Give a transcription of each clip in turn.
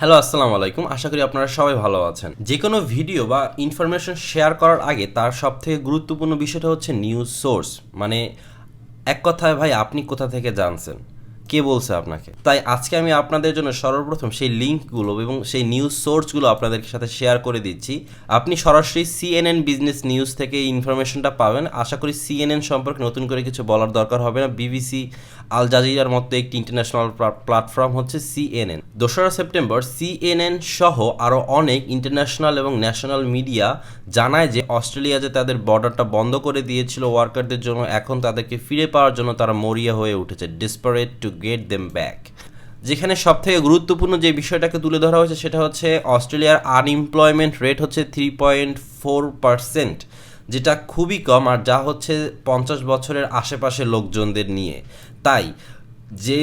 Hello, আসসালামু আলাইকুম। আশা করি আপনারা সবাই ভালো আছেন। যে কোনো ভিডিও বা ইনফরমেশন শেয়ার করার আগে তার সব থেকে গুরুত্বপূর্ণ বিষয়টা হচ্ছে নিউজ সোর্স মানে এক কথায় ভাই, আপনি কোথা থেকে জানছেন? কে বলছে আপনাকে? তাই আজকে আমি আপনাদের জন্য সর্বপ্রথম সেই লিঙ্কগুলো এবং সেই নিউজ সোর্সগুলো আপনাদের সাথে শেয়ার করে দিচ্ছি। আপনি সরাসরি সিএনএন বিজনেস নিউজ থেকে ইনফরমেশনটা পাবেন। আশা করি সিএনএন সম্পর্কে নতুন করে কিছু বলার দরকার হবে না। বিবিসি আল জাজিরার মতো একটি ইন্টারন্যাশনাল প্ল্যাটফর্ম হচ্ছে সিএনএন দোসরা সেপ্টেম্বর সিএনএন সহ আরও অনেক ইন্টারন্যাশনাল এবং ন্যাশনাল মিডিয়া জানায় যে অস্ট্রেলিয়া যে তাদের বর্ডারটা বন্ধ করে দিয়েছিল ওয়ার্কারদের জন্য। এখন তাদেরকে ফিরে পাওয়ার জন্য তারা মরিয়া হয়ে উঠেছে। Desperate to get them back যেখানে সবথেকে গুরুত্বপূর্ণ যে বিষয়টাকে তুলে ধরা হয়েছে সেটা হচ্ছে অস্ট্রেলিয়ার আনএমপ্লয়মেন্ট রেট হচ্ছে থ্রি পয়েন্ট ফোর পার্সেন্ট যেটা খুবই কম আর যা হচ্ছে পঞ্চাশ বছরের আশেপাশে লোকজনদের নিয়ে। তাই যে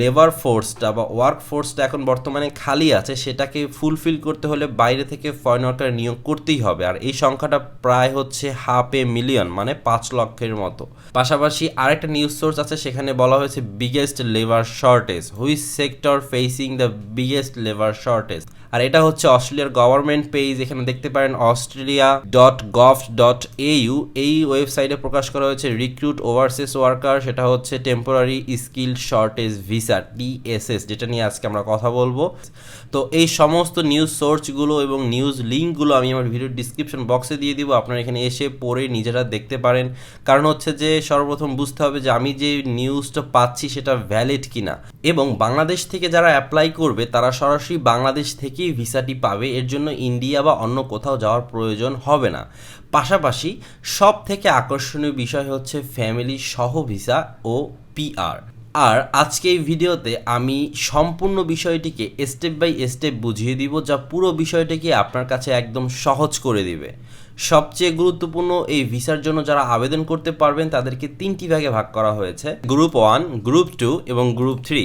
লেবার ফোর্সটা বা ওয়ার্ক ফোর্সটা এখন বর্তমানে খালি আছে, সেটাকে ফুলফিল করতে হলে বাইরে থেকে ফরেন ওয়ার্কার নিয়োগ করতেই হবে। আর এই সংখ্যাটা প্রায় হচ্ছে হাফ এ মিলিয়ন মানে পাঁচ লক্ষের মতো। পাশাপাশি আরেকটা নিউজ সোর্স আছে, সেখানে বলা হয়েছে biggest labour shortage which sector facing the biggest labour shortage আর এটা হচ্ছে অস্ট্রেলিয়ার গভর্নমেন্ট পেজ, এখানে দেখতে পারেন Australia dot gov dot AU এই ওয়েবসাইটে প্রকাশ করা হয়েছে রিক্রুট ওভারসিস ওয়ার্কার সেটা হচ্ছে temporary skill shortage visa TSS যেটা নিয়ে আজকে আমরা কথা বলব। তো এই সমস্ত নিউজ সোর্সগুলো এবং নিউজ লিঙ্কগুলো আমি আমার ভিডিও ডিসক্রিপশন বক্সে দিয়ে দিব, আপনারা এখানে এসে পড়ে নিজেরা দেখতে পারেন। কারণ হচ্ছে যে সর্বপ্রথম বুঝতে হবে যে আমি যে নিউজটা পাচ্ছি সেটা ভ্যালিড কিনা। এবং বাংলাদেশ থেকে যারা অ্যাপ্লাই করবে, তারা সরাসরি বাংলাদেশ থেকেই ভিসাটি পাবে, এর জন্য ইন্ডিয়া বা অন্য কোথাও যাওয়ার প্রয়োজন হবে না। পাশাপাশি সব থেকে আকর্ষণীয় বিষয় হচ্ছে ফ্যামিলি সহ ভিসা ও পিআর আর আজকে এই ভিডিওতে আমি সম্পূর্ণ বিষয়টিকে স্টেপ বাই স্টেপ বুঝিয়ে দিব, যা পুরো বিষয়টিকে আপনার কাছে একদম সহজ করে দিবে। সবচেয়ে গুরুত্বপূর্ণ এই ভিসার জন্য যারা আবেদন করতে পারবেন, তাদেরকে তিনটি ভাগে ভাগ করা হয়েছে। গ্রুপ ওয়ান, গ্রুপ টু এবং গ্রুপ থ্রি।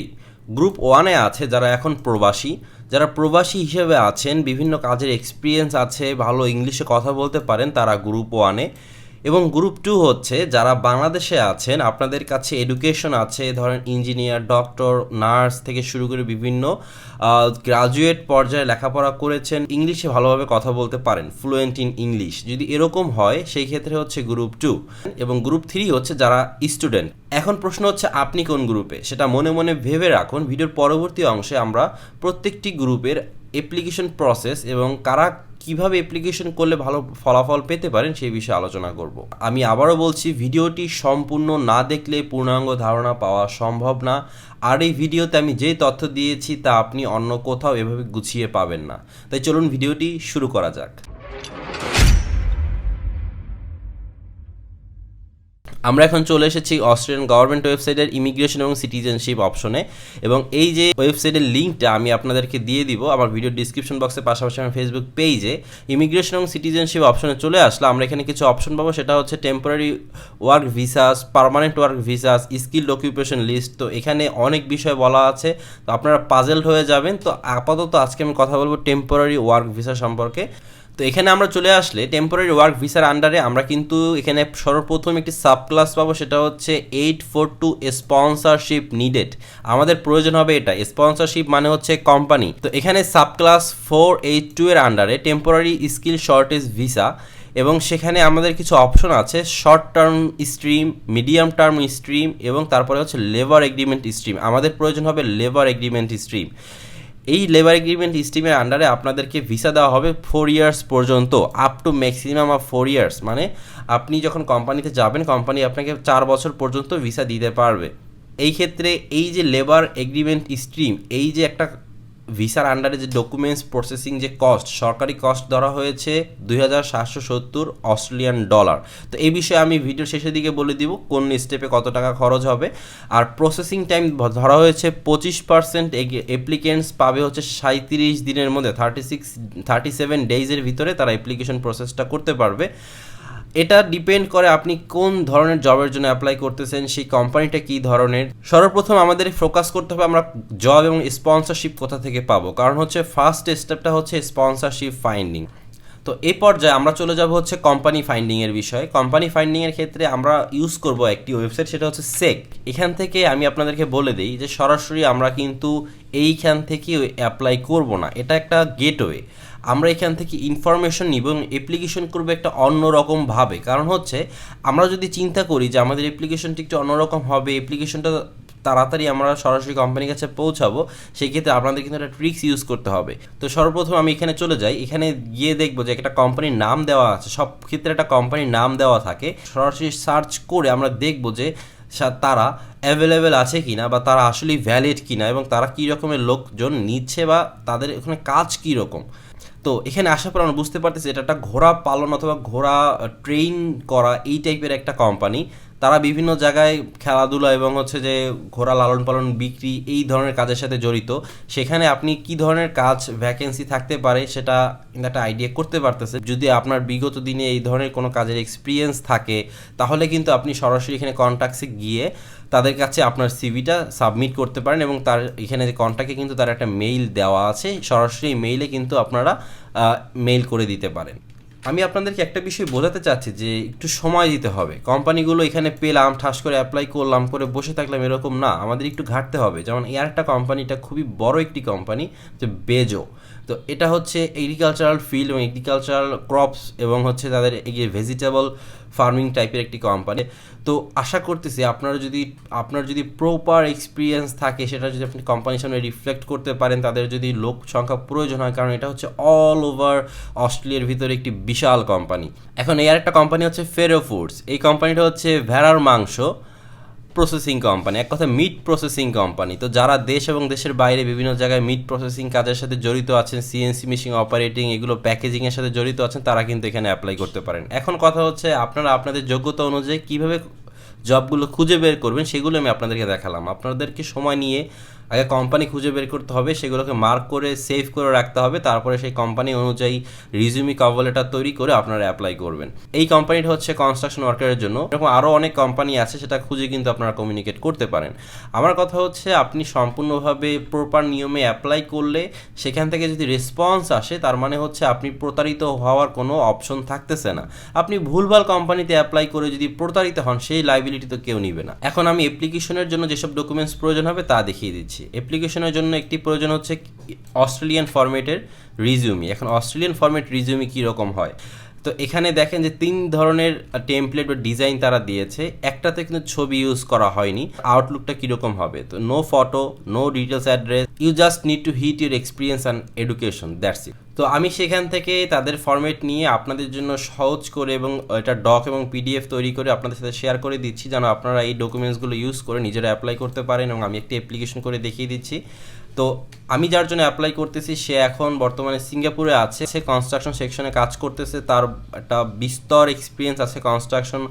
গ্রুপ ওয়ানে আছে যারা এখন প্রবাসী যারা প্রবাসী হিসেবে আছেন, বিভিন্ন কাজের এক্সপিরিয়েন্স আছে, ভালো ইংলিশে কথা বলতে পারেন, তারা গ্রুপ ওয়ানে এবং গ্রুপ টু হচ্ছে যারা বাংলাদেশে আছেন, আপনাদের কাছে এডুকেশন আছে, ধরেন ইঞ্জিনিয়ার ডক্টর নার্স থেকে শুরু করে বিভিন্ন গ্রাজুয়েট পর্যায়ে লেখাপড়া করেছেন, ইংলিশে ভালোভাবে কথা বলতে পারেন ফ্লুয়েন্ট ইন ইংলিশ যদি এরকম হয়, সেই ক্ষেত্রে হচ্ছে গ্রুপ টু এবং গ্রুপ থ্রি হচ্ছে যারা স্টুডেন্ট এখন প্রশ্ন হচ্ছে, আপনি কোন গ্রুপে সেটা মনে মনে ভেবে রাখুন। ভিডিওর পরবর্তী অংশে আমরা প্রত্যেকটি গ্রুপের অ্যাপ্লিকেশন প্রসেস এবং কারা কীভাবে অ্যাপ্লিকেশন করলে ভালো ফলাফল পেতে পারেন সেই বিষয়ে আলোচনা করব। আমি আবারও বলছি, ভিডিওটি সম্পূর্ণ না দেখলে পূর্ণাঙ্গ ধারণা পাওয়া সম্ভব না। আর এই ভিডিওতে আমি যে তথ্য দিয়েছি তা আপনি অন্য কোথাও এভাবে গুছিয়ে পাবেন না। তাই চলুন ভিডিওটি শুরু করা যাক। আমরা এখন চলে এসেছি অস্ট্রেলিয়ান গভর্নমেন্ট ওয়েবসাইটের ইমিগ্রেশন এবং সিটিজেনশিপ অপশনে এবং এই যে ওয়েবসাইটের লিঙ্কটা আমি আপনাদেরকে দিয়ে দিব, আমার ভিডিও ডিসক্রিপশন বক্সের পাশাপাশি আমার ফেসবুক পেজে ইমিগ্রেশন এবং সিটিজেনশিপ অপশনে চলে আসলে আমরা এখানে কিছু অপশন পাবো, সেটা হচ্ছে temporary work visas permanent work visas skill occupation list তো এখানে অনেক বিষয় বলা আছে, তো আপনারা পাজেলড হয়ে যাবেন। তো আপাতত আজকে আমি কথা বলব টেম্পোরারি ওয়ার্ক ভিসা সম্পর্কে। তো এখানে আমরা চলে আসলে টেম্পোরারি ওয়ার্ক ভিসার আন্ডারে আমরা কিন্তু এখানে সর্বপ্রথম একটি সাব ক্লাস পাবো, সেটা হচ্ছে eight four two sponsorship needed আমাদের প্রয়োজন হবে এটা স্পন্সরশিপ মানে হচ্ছে কোম্পানি তো এখানে subclass four eight two এর আন্ডারে টেম্পোরারি স্কিল শর্টেজ ভিসা এবং সেখানে আমাদের কিছু অপশন আছে short term stream medium term stream এবং তারপরে হচ্ছে লেবার এগ্রিমেন্ট স্ট্রিম আমাদের প্রয়োজন হবে লেবার এগ্রিমেন্ট স্ট্রিম এই লেবার এগ্রিমেন্ট স্টিমের আন্ডারে আপনাদেরকে ভিসা দেওয়া হবে ফোর ইয়ার্স পর্যন্ত up to maximum of four years মানে আপনি যখন কোম্পানিতে যাবেন কোম্পানি আপনাকে চার বছর পর্যন্ত ভিসা দিতে পারবে। এই ক্ষেত্রে এই যে লেবার এগ্রিমেন্ট স্ট্রিম এই যে একটা ভিসার আন্ডারে যে ডকুমেন্টস প্রসেসিং যে কস্ট সরকারি কস্ট ধরা হয়েছে দুই হাজার সাতশো সত্তর অস্ট্রেলিয়ান ডলার তো এই বিষয়ে আমি ভিডিও শেষের দিকে বলে দিব, কোন স্টেপে কত টাকা খরচ হবে। আর প্রসেসিং টাইম ধরা হয়েছে পঁচিশ পার্সেন্ট অ্যাপ্লিকেন্টস পাবে হচ্ছে সাঁত্রিশ দিনের মধ্যে থার্টি সিক্স থার্টি সেভেন ডেইজের ভিতরে তারা অ্যাপ্লিকেশন প্রসেসটা করতে পারবে। এটা ডিপেন্ড করে আপনি কোন ধরনের জবের জন্য অ্যাপ্লাই করতেছেন, সেই কোম্পানিটা কী ধরনের। সর্বপ্রথম আমাদের ফোকাস করতে হবে আমরা জব এবং স্পন্সরশিপ কোথা থেকে পাবো। কারণ হচ্ছে ফার্স্ট স্টেপটা হচ্ছে স্পন্সরশিপ ফাইন্ডিং তো এই পর্যায়ে আমরা চলে যাব হচ্ছে কোম্পানি ফাইন্ডিং এর বিষয়ে। কোম্পানি ফাইন্ডিং এর ক্ষেত্রে আমরা ইউজ করব একটি ওয়েবসাইট সেটা হচ্ছে সেক এখান থেকে আমি আপনাদেরকে বলে দিই যে সরাসরি আমরা কিন্তু এইখান থেকে অ্যাপ্লাই করব না। এটা একটা গেটওয়ে আমরা এখান থেকে ইনফরমেশন নিব এবং অ্যাপ্লিকেশন করব একটা অন্যরকম ভাবে। কারণ হচ্ছে, আমরা যদি চিন্তা করি যে আমাদের অ্যাপ্লিকেশনটি একটু অন্যরকম হবে অ্যাপ্লিকেশনটা তাড়াতাড়ি আমরা সরাসরি কোম্পানির কাছে পৌঁছাবো, সেক্ষেত্রে আপনাদের কিন্তু একটা ট্রিক্স ইউজ করতে হবে। তো সর্বপ্রথম আমি এখানে চলে যাই। এখানে গিয়ে দেখব যে একটা কোম্পানির নাম দেওয়া আছে। সব ক্ষেত্রে একটা কোম্পানির নাম দেওয়া থাকে। সরাসরি সার্চ করে আমরা দেখব যে তারা অ্যাভেলেবেল আছে কিনা বা তারা আসলেই ভ্যালিড কিনা এবং তারা কী রকমের লোকজন নিচ্ছে বা তাদের এখানে কাজ কী রকম। তো এখানে আসার পর আমরা বুঝতে পারতেছি এটা একটা ঘোড়া পালন অথবা ঘোড়া ট্রেন করা এই টাইপের একটা কোম্পানি তারা বিভিন্ন জায়গায় খেলাধুলা এবং হচ্ছে যে ঘোড়া লালন পালন, বিক্রি এই ধরনের কাজের সাথে জড়িত। সেখানে আপনি কি ধরনের কাজ ভ্যাকেন্সি থাকতে পারে সেটা একটা আইডিয়া করতে পারতেছে। যদি আপনার বিগত দিনে এই ধরনের কোনো কাজের এক্সপিরিয়েন্স থাকে, তাহলে কিন্তু আপনি সরাসরি এখানে কন্ট্যাক্টসে গিয়ে তাদের কাছে আপনার সিভিটা সাবমিট করতে পারেন এবং তার এখানে যে কন্ট্যাক্টে কিন্তু তার একটা মেইল দেওয়া আছে। সরাসরি মেইলে কিন্তু আপনারা মেইল করে দিতে পারেন। আমি আপনাদেরকে একটা বিষয় বোঝাতে চাচ্ছি যে একটু সময় দিতে হবে। কোম্পানিগুলো এখানে পেলাম, ঠাস করে অ্যাপ্লাই করলাম, করে বসে থাকলাম এরকম না। আমাদের একটু ঘাটতে হবে। যেমন একটা কোম্পানিটা খুবই বড় একটি কোম্পানি যে বেজো তো এটা হচ্ছে এগ্রিকালচারাল ফিল্ড এবং এগ্রিকালচারাল ক্রপস এবং হচ্ছে তাদের এই যে ভেজিটেবল ফার্মিং টাইপের একটি কোম্পানি তো আশা করতেছি আপনারা যদি, আপনার যদি প্রপার এক্সপিরিয়েন্স থাকে, সেটা যদি আপনি কোম্পানির সামনে রিফ্লেক্ট করতে পারেন, তাদের যদি লোক সংখ্যা প্রয়োজন হয়, কারণ এটা হচ্ছে অল ওভার অস্ট্রেলিয়ার ভিতরে একটি বিশাল কোম্পানি এখন এই আরেকটা কোম্পানি হচ্ছে ফেরো ফুডস এই কোম্পানিটা হচ্ছে ভেড়ার মাংস। প্রসেসিং কোম্পানি এক কথা মিট প্রসেসিং কোম্পানি তো যারা দেশ এবং দেশের বাইরে বিভিন্ন জায়গায় মিট প্রসেসিং কাজের সাথে জড়িত আছেন সিএনসি মেশিন অপারেটিং এগুলো প্যাকেজিংয়ের সাথে জড়িত আছেন, তারা কিন্তু এখানে অ্যাপ্লাই করতে পারেন। এখন কথা হচ্ছে আপনারা আপনাদের যোগ্যতা অনুযায়ী কীভাবে জবগুলো খুঁজে বের করবেন, সেগুলো আমি আপনাদেরকে দেখালাম। আপনাদেরকে সময় নিয়ে আগে কোম্পানি খুঁজে বের করতে হবে, সেগুলোকে মার্ক করে সেভ করে রাখতে হবে, তারপরে সেই কোম্পানি অনুযায়ী রিজিউমি কভার তৈরি করে আপনারা অ্যাপ্লাই করবেন। এই কোম্পানিটা হচ্ছে কনস্ট্রাকশন ওয়ার্কারের জন্য। এরকম আরও অনেক কোম্পানি আছে, সেটা খুঁজে কিন্তু আপনারা কমিউনিকেট করতে পারেন। আমার কথা হচ্ছে, আপনি সম্পূর্ণভাবে প্রপার নিয়মে অ্যাপ্লাই করলে সেখান থেকে যদি রেসপন্স আসে, তার মানে হচ্ছে আপনি প্রতারিত হওয়ার কোনো অপশন থাকতেছে না। আপনি ভুলভাল কোম্পানিতে অ্যাপ্লাই করে যদি প্রতারিত হন, সেই লাইবিলিটি তো কেউ নিবে না। এখন আমি অ্যাপ্লিকেশনের জন্য যেসব ডকুমেন্টস প্রয়োজন হবে, তা দেখিয়ে দিচ্ছি। অ্যাপ্লিকেশনের জন্য একটি প্রয়োজন হচ্ছে অস্ট্রেলিয়ান ফরম্যাটের রিজিউমি এখন অস্ট্রেলিয়ান ফরম্যাট রিজিউমি কীরকম হয়? তো এখানে দেখেন যে তিন ধরনের টেমপ্লেট বা ডিজাইন তারা দিয়েছে। একটাতে কিন্তু ছবি ইউজ করা হয়নি। আউটলুকটা কীরকম হবে? তো no photo no details address you just need to hit your experience and education that's it তো আমি সেখান থেকে তাদের ফরম্যাট নিয়ে আপনাদের জন্য সহজ করে এবং এটা ডক এবং পিডিএফ তৈরি করে আপনাদের সাথে শেয়ার করে দিচ্ছি, যেন আপনারা এই ডকুমেন্টসগুলো ইউজ করে নিজেরা অ্যাপ্লাই করতে পারেন এবং আমি একটি অ্যাপ্লিকেশন করে দেখিয়ে দিচ্ছি। তো আমি যার জন্য অ্যাপ্লাই করতেছি, সে এখন বর্তমানে সিঙ্গাপুরে আছে, সে কনস্ট্রাকশন সেকশনে কাজ করতেছে, তার একটা বিস্তর এক্সপিরিয়েন্স আছে কনস্ট্রাকশন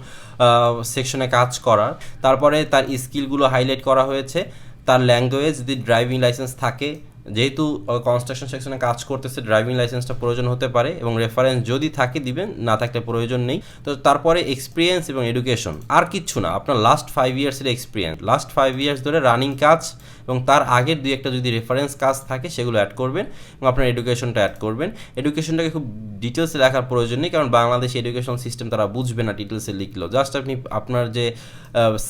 সেকশনে কাজ করার। তারপরে তার স্কিলগুলো হাইলাইট করা হয়েছে, তার ল্যাঙ্গুয়েজ যদি ড্রাইভিং লাইসেন্স থাকে যেহেতু কনস্ট্রাকশন সেকশনে কাজ করতেছে ড্রাইভিং লাইসেন্সটা প্রয়োজন হতে পারে এবং রেফারেন্স যদি থাকে দিবেন, না থাকলে প্রয়োজন নেই। তো তারপরে এক্সপিরিয়েন্স এবং এডুকেশন আর কিচ্ছু না, আপনার লাস্ট ফাইভ ইয়ার্সের এক্সপিরিয়েন্স লাস্ট ফাইভ ইয়ার্স ধরে রানিং কাজ এবং তার আগের দুই একটা যদি রেফারেন্স কাজ থাকে, সেগুলো অ্যাড করবেন এবং আপনার এডুকেশনটা অ্যাড করবেন। এডুকেশনটাকে খুব ডিটেলসে লেখার প্রয়োজন নেই, কারণ বাংলাদেশ এডুকেশন সিস্টেম তারা বুঝবে না ডিটেলসে লিখলেও জাস্ট আপনি আপনার যে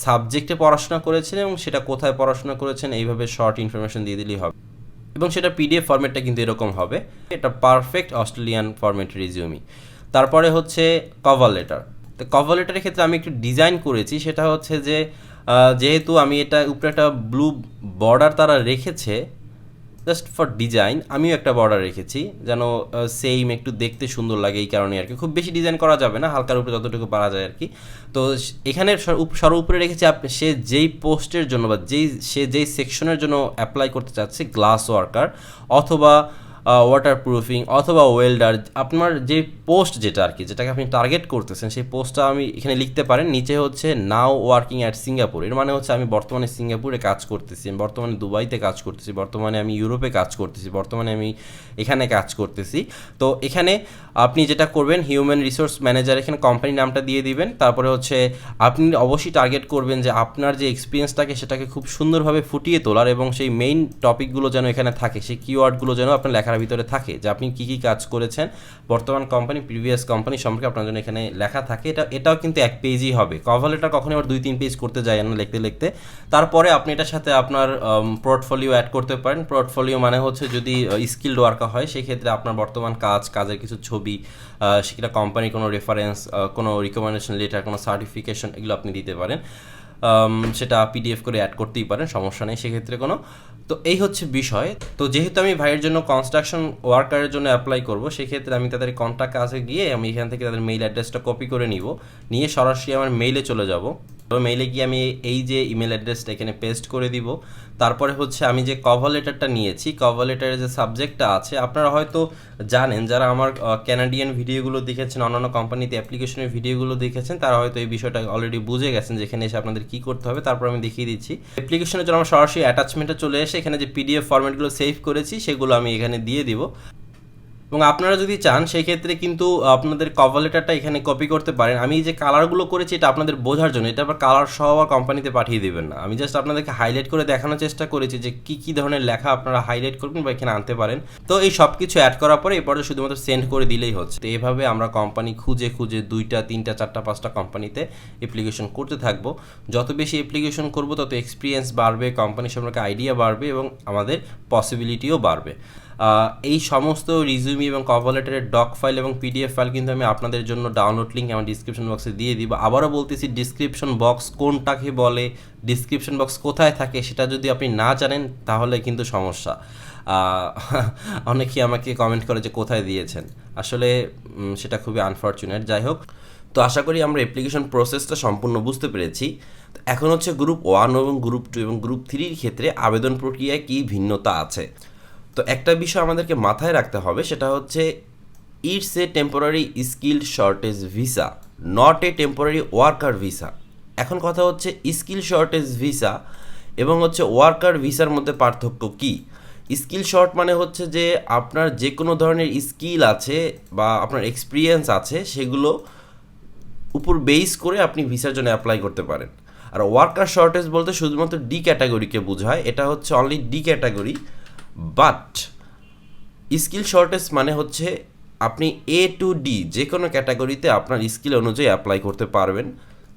সাবজেক্টে পড়াশোনা করেছেন এবং সেটা কোথায় পড়াশোনা করেছেন, এইভাবে শর্ট ইনফরমেশন দিয়ে দিলেই হবে। এবং সেটা পিডিএফ ফরম্যাটটা কিন্তু এরকম হবে। এটা পারফেক্ট অস্ট্রেলিয়ান ফরম্যাট রিজিউমি তারপরে হচ্ছে কভার লেটার তো কভার লেটারের ক্ষেত্রে আমি একটু ডিজাইন করেছি। সেটা হচ্ছে যে যেহেতু আমি এটা উপরে একটা ব্লু বর্ডার তারা রেখেছে জাস্ট ফর ডিজাইন আমিও একটা বর্ডার রেখেছি, যেন সেম একটু দেখতে সুন্দর লাগে এই কারণে আর কি। খুব বেশি ডিজাইন করা যাবে না, হালকার উপরে যতটুকু পারা যায় আর কি। তো এখানে সর উপরে রেখেছি আপনি, সে যেই পোস্টের জন্য বা যেই, সে যেই সেকশনের জন্য অ্যাপ্লাই করতে চাচ্ছে গ্লাস ওয়ার্কার অথবা ওয়াটার প্রুফিং অথবা ওয়েল্ডার আপনার যে পোস্ট যেটা আর কি, যেটাকে আপনি টার্গেট করতেছেন, সেই পোস্টটা আমি এখানে লিখতে পারেন। নিচে হচ্ছে নাও ওয়ার্কিং অ্যাট সিঙ্গাপুর এর মানে হচ্ছে, আমি বর্তমানে সিঙ্গাপুরে কাজ করতেছি বর্তমানে দুবাইতে কাজ করতেছি, বর্তমানে আমি ইউরোপে কাজ করতেছি, বর্তমানে আমি এখানে কাজ করতেছি। তো এখানে আপনি যেটা করবেন হিউম্যান রিসোর্স ম্যানেজার এখানে কোম্পানির নামটা দিয়ে দিবেন। তারপরে হচ্ছে, আপনি অবশ্যই টার্গেট করবেন যে আপনার যে এক্সপিরিয়েন্সটাকে সেটাকে খুব সুন্দরভাবে ফুটিয়ে তোলার এবং সেই মেইন টপিকগুলো যেন এখানে থাকে, সেই কিওয়ার্ডগুলো যেন আপনার লেখার লেখার ভিতরে থাকে যে আপনি কী কী কাজ করেছেন। বর্তমান কোম্পানি প্রিভিয়াস কোম্পানি সম্পর্কে আপনার জন্য এখানে লেখা থাকে। এটা, এটাও কিন্তু এক পেজই হবে। কভার লেটার কখনোই আবার দুই, তিন পেজ করতে যায় না লিখতে লিখতে। তারপরে আপনি এটার সাথে আপনার পোর্টফোলিও অ্যাড করতে পারেন। পোর্টফোলিও মানে হচ্ছে যদি স্কিল্ড ওয়ার্কার হয়, সেক্ষেত্রে আপনার বর্তমান কাজ, কাজের কিছু ছবি সেটা কোম্পানির কোনো রেফারেন্স কোনো রিকমেন্ডেশন লেটার কোনো সার্টিফিকেশন এগুলো আপনি দিতে পারেন। সেটা পিডিএফ করে অ্যাড করতেই পারেন, সমস্যা নেই সেক্ষেত্রে কোনো। তো এই হচ্ছে বিষয়। তো যেহেতু আমি ভাইয়ের জন্য কনস্ট্রাকশন ওয়ার্কারের জন্য অ্যাপ্লাই করব, সেক্ষেত্রে আমি তাদের কন্ট্যাক্ট কাছে গিয়ে আমি এখান থেকে তাদের মেইল অ্যাড্রেসটা কপি করে নিব। নিয়ে সরাসরি আমার মেইলে চলে যাব। তো মেইলে গিয়ে আমি এই যে ইমেল অ্যাড্রেসটা এখানে পেস্ট করে দিব। তারপরে হচ্ছে আমি যে কভার লেটারটা নিয়েছি কভার লেটারের যে সাবজেক্টটা আছে, আপনারা হয়তো জানেন, যারা আমার ক্যানাডিয়ান ভিডিওগুলো দেখেছেন, অন্যান্য কোম্পানিতে অ্যাপ্লিকেশনের ভিডিওগুলো দেখেছেন, তারা হয়তো এই বিষয়টা অলরেডি বুঝে গেছেন যেখানে এসে আপনাদের কী করতে হবে। তারপর আমি দেখিয়ে দিচ্ছি। অ্যাপ্লিকেশনের জন্য আমার সরাসরি অ্যাটাচমেন্টে চলে এসে এখানে যে পিডিএফ ফরম্যাটগুলো সেভ করেছি, সেগুলো আমি এখানে দিয়ে দিব। এবং আপনারা যদি চান সেই ক্ষেত্রে কিন্তু আপনাদের কভার লেটারটা এখানে কপি করতে পারেন। আমি যে কালারগুলো করেছি, এটা আপনাদের বোঝার জন্য, এটা আবার কালার সহ আবার কোম্পানিতে পাঠিয়ে দেবেন না। আমি জাস্ট আপনাদেরকে হাইলাইট করে দেখানোর চেষ্টা করেছি যে কী কী ধরনের লেখা আপনারা হাইলাইট করবেন বা এখানে আনতে পারেন। তো এই সব কিছু অ্যাড করার পরে এই পর্যায়ে শুধুমাত্র সেন্ড করে দিলেই হচ্ছে। তো এভাবে আমরা কোম্পানি খুঁজে খুঁজে দুইটা, তিনটা, চারটা, পাঁচটা কোম্পানিতে অ্যাপ্লিকেশন করতে থাকব। যত বেশি অ্যাপ্লিকেশন করব, তত এক্সপিরিয়েন্স বাড়বে কোম্পানি সম্পর্কে আইডিয়া বাড়বে এবং আমাদের পসিবিলিটিও বাড়বে। এই সমস্ত রিজিউমি এবং কভার লেটারের ডক ফাইল এবং পিডিএফ ফাইল কিন্তু আমি আপনাদের জন্য ডাউনলোড লিঙ্ক আমার ডিসক্রিপশন বক্সে দিয়ে দিব। আবারও বলতেছি ডিসক্রিপশন বক্স কোনটাকে বলে ডিসক্রিপশন বক্স কোথায় থাকে সেটা যদি আপনি না জানেন, তাহলে কিন্তু সমস্যা। অনেকেই আমাকে কমেন্ট করে যে কোথায় দিয়েছেন। আসলে সেটা খুবই আনফর্চুনেট যাই হোক, তো আশা করি আমরা অ্যাপ্লিকেশন প্রসেসটা সম্পূর্ণ বুঝতে পেরেছি। এখন হচ্ছে গ্রুপ ওয়ান এবং গ্রুপ টু এবং গ্রুপ থ্রির ক্ষেত্রে আবেদন প্রক্রিয়ায় কী ভিন্নতা আছে? তো একটা বিষয় আমাদেরকে মাথায় রাখতে হবে, সেটা হচ্ছে it's a temporary skill shortage visa not a temporary worker visa এখন কথা হচ্ছে স্কিল শর্টেজ ভিসা এবং হচ্ছে ওয়ার্কার ভিসার মধ্যে পার্থক্য কী? স্কিল শর্ট মানে হচ্ছে যে আপনার যে কোনো ধরনের স্কিল আছে বা আপনার এক্সপিরিয়েন্স আছে, সেগুলো উপর বেস করে আপনি ভিসার জন্য অ্যাপ্লাই করতে পারেন। আর ওয়ার্কার শর্টেজ বলতে শুধুমাত্র ডি ক্যাটাগরিকে বোঝায়, এটা হচ্ছে only the category but skill shortage মানে হচ্ছে আপনি এ টু ডি যে কোনো ক্যাটাগরিতে আপনার স্কিল অনুযায়ী অ্যাপ্লাই করতে পারবেন।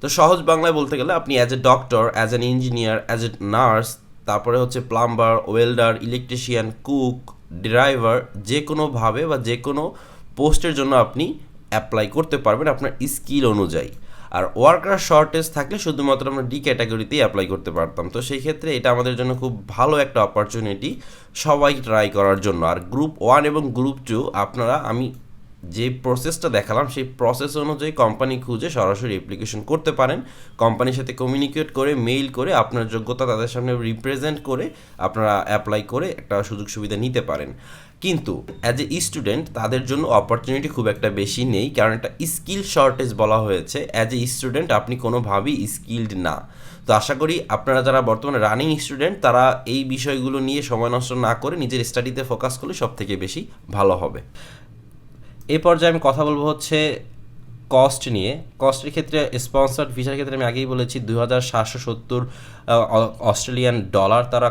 তো সহজ বাংলায় বলতে গেলে আপনি as a doctor as an engineer as a nurse তারপরে হচ্ছে plumber welder electrician cook driver যে কোনোভাবে বা যে কোনো পোস্টের জন্য আপনি অ্যাপ্লাই করতে পারবেন আপনার স্কিল অনুযায়ী। আর ওয়ার্কার শর্টেজ থাকলে শুধুমাত্র আমরা ডি ক্যাটাগরিতেই অ্যাপ্লাই করতে পারতাম। তো সেই ক্ষেত্রে এটা আমাদের জন্য খুব ভালো একটা অপরচুনিটি সবাই ট্রাই করার জন্য। আর গ্রুপ ওয়ান এবং গ্রুপ টু আপনারা, আমি যে প্রসেসটা দেখালাম, সেই প্রসেস অনুযায়ী কোম্পানি খুঁজে সরাসরি অ্যাপ্লিকেশন করতে পারেন। কোম্পানির সাথে কমিউনিকেট করে মেইল করে, আপনার যোগ্যতা তাদের সামনে রিপ্রেজেন্ট করে, আপনারা অ্যাপ্লাই করে একটা সুযোগ সুবিধা নিতে পারেন। কিন্তু অ্যাজ এ স্টুডেন্ট তাদের জন্য অপরচুনিটি খুব একটা বেশি নেই, কারণ একটা স্কিল শর্টেজ বলা হয়েছে। অ্যাজ এ স্টুডেন্ট আপনি কোনোভাবেই স্কিল্ড না। তো আশা করি আপনারা যারা বর্তমানে রানিং স্টুডেন্ট তারা এই বিষয়গুলো নিয়ে সময় নষ্ট না করে নিজের স্টাডিতে ফোকাস করলে সব থেকে বেশি ভালো হবে। এ পর্যায়ে আমি কথা বলব হচ্ছে কস্ট নিয়ে কস্টের ক্ষেত্রে স্পন্সার্ড ভিসার ক্ষেত্রে আমি আগেই বলেছি দুই হাজার সাতশো সত্তর অস্ট্রেলিয়ান ডলার তারা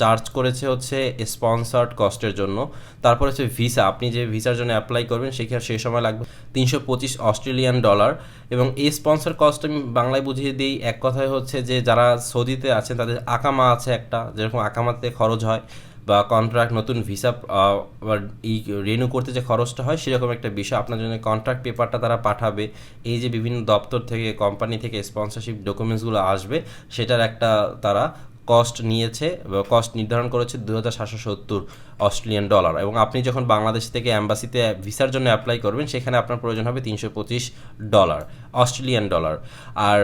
চার্জ করেছে হচ্ছে স্পন্সার্ড কস্টের জন্য। তারপর হচ্ছে ভিসা আপনি যে ভিসার জন্য অ্যাপ্লাই করবেন সেখানে সেই সময় লাগবে তিনশো পঁচিশ অস্ট্রেলিয়ান ডলার এবং এই স্পন্সর কস্ট আমি বাংলায় বুঝিয়ে দিই, এক কথায় হচ্ছে যে যারা সৌদিতে আছেন তাদের আকামা আছে একটা, যেরকম আকামাতে খরচ হয়। বা কন্ট্রাক্ট নতুন ভিসা ই রিনিউ করতে যে খরচটা হয়, সেরকম একটা বিষয়। আপনার জন্য কন্ট্রাক্ট পেপারটা তারা পাঠাবে। এই যে বিভিন্ন দপ্তর থেকে কোম্পানি থেকে স্পন্সরশিপ ডকুমেন্টসগুলো আসবে, সেটার একটা তারা কস্ট নিয়েছে কস্ট নির্ধারণ করেছে দু হাজার সাতশো সত্তর অস্ট্রেলিয়ান ডলার এবং আপনি যখন বাংলাদেশ থেকে অ্যাম্বাসিতে ভিসার জন্য অ্যাপ্লাই করবেন, সেখানে আপনার প্রয়োজন হবে তিনশো পঁচিশ ডলার অস্ট্রেলিয়ান ডলার আর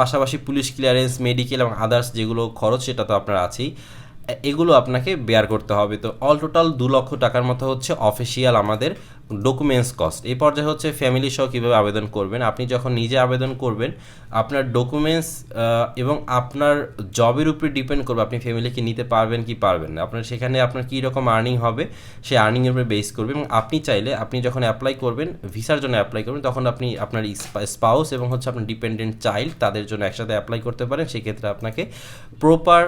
পাশাপাশি পুলিশ ক্লিয়ারেন্স মেডিকেল এবং আদার্স যেগুলো খরচ, সেটা তো আপনার আছেই। এগুলো আপনাকে বেয়ার করতে হবে। তো অল টোটাল দু লক্ষ টাকার মতো হচ্ছে অফিসিয়াল আমাদের ডকুমেন্টস কস্ট এই পর্যায়ে হচ্ছে ফ্যামিলি সহ কীভাবে আবেদন করবেন? আপনি যখন নিজে আবেদন করবেন, আপনার ডকুমেন্টস এবং আপনার জবের উপরে ডিপেন্ড করবে আপনি ফ্যামিলিকে নিতে পারবেন কি পারবেন না। আপনার সেখানে আপনার কী রকম আর্নিং হবে, সেই আর্নিংয়ের উপরে বেস করবে এবং আপনি চাইলে আপনি যখন অ্যাপ্লাই করবেন ভিসার জন্য অ্যাপ্লাই করবেন, তখন আপনি আপনার স্পাউস এবং হচ্ছে আপনার ডিপেন্ডেন্ট চাইল্ড তাদের জন্য একসাথে অ্যাপ্লাই করতে পারেন। সেক্ষেত্রে আপনাকে প্রপার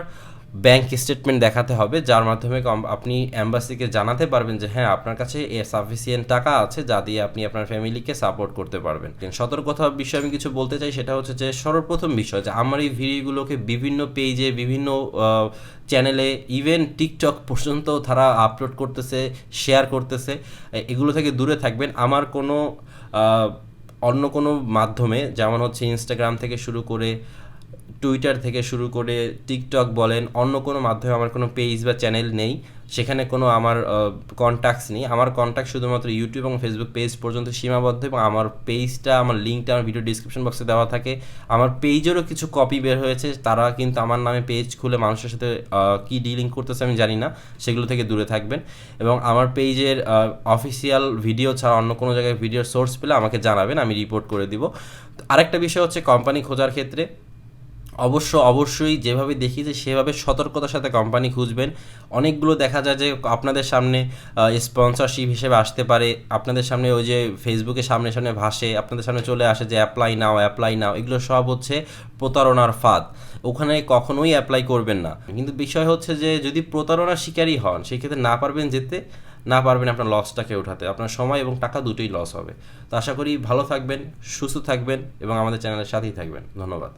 ব্যাংক স্টেটমেন্ট দেখাতে হবে, যার মাধ্যমে আপনি অ্যাম্বাসিকে জানাতে পারবেন যে হ্যাঁ আপনার কাছে এ সাফিসিয়েন্ট টাকা আছে যা দিয়ে আপনি আপনার ফ্যামিলিকে সাপোর্ট করতে পারবেন। সতর্কতা বিষয়ে আমি কিছু বলতে চাই, সেটা হচ্ছে যে, সর্বপ্রথম বিষয় যে, আমার এই ভিডিওগুলোকে বিভিন্ন পেজে বিভিন্ন চ্যানেলে ইভেন টিকটক পর্যন্ত তারা আপলোড করতেছে শেয়ার করতেছে এগুলো থেকে দূরে থাকবেন। আমার কোনো অন্য কোনো মাধ্যমে, যেমন হচ্ছে ইনস্টাগ্রাম থেকে শুরু করে টুইটার থেকে শুরু করে টিকটক বলেন, অন্য কোনো মাধ্যমে আমার কোনো পেজ বা চ্যানেল নেই, সেখানে কোনো আমার কন্ট্যাক্টস নেই। আমার কন্ট্যাক্ট শুধুমাত্র ইউটিউব এবং ফেসবুক পেজ পর্যন্ত সীমাবদ্ধ এবং আমার পেজটা আমার লিঙ্কটা আমার ভিডিও ডিসক্রিপশন বক্সে দেওয়া থাকে। আমার পেজেরও কিছু কপি বের হয়েছে, তারা কিন্তু আমার নামে পেজ খুলে মানুষের সাথে কী ডিলিং করতেছে আমি জানি না, সেগুলো থেকে দূরে থাকবেন। এবং আমার পেজের অফিসিয়াল ভিডিও ছাড়া অন্য কোনো জায়গায় ভিডিওর সোর্স পেলে আমাকে জানাবেন, আমি রিপোর্ট করে দিব। আরেকটা বিষয় হচ্ছে কোম্পানি খোঁজার ক্ষেত্রে। অবশ্য অবশ্যই যেভাবে দেখি যে সেভাবে সতর্কতার সাথে কোম্পানি খুঁজবেন। অনেকগুলো দেখা যায় যে আপনাদের সামনে স্পন্সরশিপ হিসেবে আসতে পারে। আপনাদের সামনে ওই যে ফেসবুকে সামনে সামনে ভাসে, আপনাদের সামনে চলে আসে যে অ্যাপ্লাই নাও অ্যাপ্লাই নাও, এগুলো সব হচ্ছে প্রতারণার ফাঁদ। ওখানে কখনোই অ্যাপ্লাই করবেন না। কিন্তু বিষয় হচ্ছে যে যদি প্রতারণার শিকারই হন সেক্ষেত্রে না পারবেন যেতে, না পারবেন আপনার লসটাকে ওঠাতে আপনার সময় এবং টাকা দুটোই লস হবে। তো আশা করি ভালো থাকবেন, সুস্থ থাকবেন এবং আমাদের চ্যানেলের সাথেই থাকবেন। ধন্যবাদ।